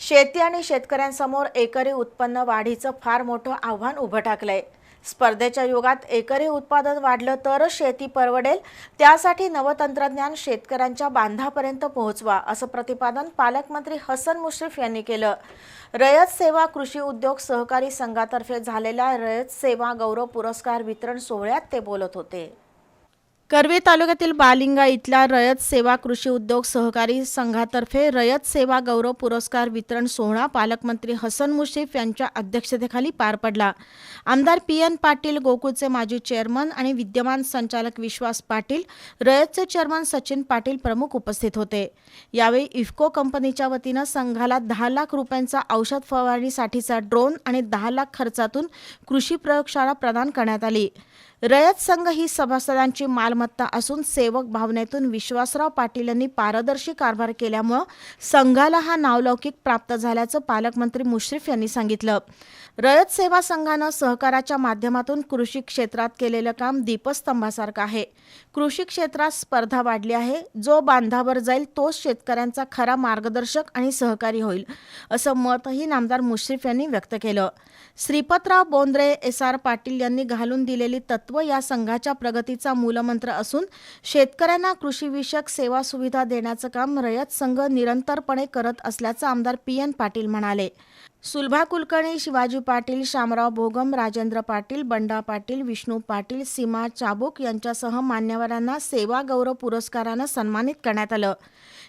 शेती आणि शेतकऱ्यांसमोर एकरी उत्पन्न वाढीचं फार मोठं आव्हान उभं टाकलंय. स्पर्धेच्या युगात एकरी उत्पादन वाढलं तरच शेती परवडेल त्यासाठी नवतंत्रज्ञान शेतकऱ्यांच्या बांधापर्यंत पोहोचवा असं प्रतिपादन पालकमंत्री हसन मुश्रीफ यांनी केलं. रयत सेवा कृषी उद्योग सहकारी संघातर्फे झालेल्या रयत सेवा गौरव पुरस्कार वितरण सोहळ्यात ते बोलत होते. कर्वे तालुक्यातील बालिंगा इथला रयत सेवा कृषी उद्योग सहकारी संघातर्फे रयत सेवा गौरव पुरस्कार वितरण सोहळा पालकमंत्री हसन मुश्रीफ यांच्या अध्यक्षतेखाली पार पडला. आमदार पी एन पाटील गोकुळचे माजी चेअरमन आणि विद्यमान संचालक विश्वास पाटील रयतचे चेअरमन सचिन पाटील प्रमुख उपस्थित होते. यावेळी इफ्को कंपनीच्या वतीनं संघाला दहा लाख रुपयांचा औषध फवारणीसाठीचा ड्रोन आणि दहा लाख खर्चातून कृषी प्रयोगशाळा प्रदान करण्यात आली. रयत संघ ही सभासदांची मालमत्ता असून सेवक भावनेतून विश्वासराव पाटील यांनी पारदर्शी कारभार केल्यामुळं संघाला हा नावलौकिक प्राप्त झाल्याचं पालकमंत्री मुश्रीफ यांनी सांगितलं. रयत सेवा संघानं सहकाराच्या माध्यमातून कृषी क्षेत्रात केलेलं काम दीपस्तंभासारखं आहे. कृषी क्षेत्रात स्पर्धा वाढली आहे. जो बांधावर जाईल तोच शेतकऱ्यांचा खरा मार्गदर्शक आणि सहकारी होईल असं मतही नामदार मुश्रीफ यांनी व्यक्त केलं. श्रीपतराव बोंद्रे एस आर पाटील यांनी घालून दिलेली तत्व या संघाच्या प्रगतीचा मूलमंत्र असून शेतकऱ्यांना कृषीविषयक सेवा सुविधा देण्याचं काम रयत संघ निरंतरपणे करत असल्याचं आमदार पी एन पाटील म्हणाले. सुलभा कुलकर्णी शिवाजी पाटील शामराव भोगम राजेंद्र पाटील बंडा पाटील विष्णू पाटील सीमा चाबुक यांच्यासह मान्यवरांना सेवा गौरव पुरस्कारानं सन्मानित करण्यात आलं.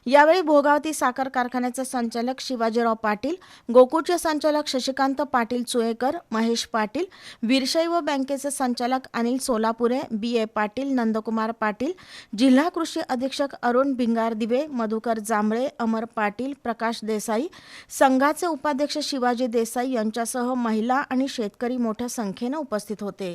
यावेळी भोगावती साखर कारखान्याचे संचालक शिवाजीराव पाटील गोकुळचे संचालक शशिकांत पाटील चुएकर महेश पाटील वीरशैव बँकेचे संचालक अनिल सोलापुरे बी ए पाटील नंदकुमार पाटील जिल्हा कृषी अधीक्षक अरुण भिंगार दिवे मधुकर जांभळे अमर पाटील प्रकाश देसाई संघाचे उपाध्यक्ष शिवाजी देसाई यांच्यासह महिला आणि शेतकरी मोठ्या संख्येनं उपस्थित होते.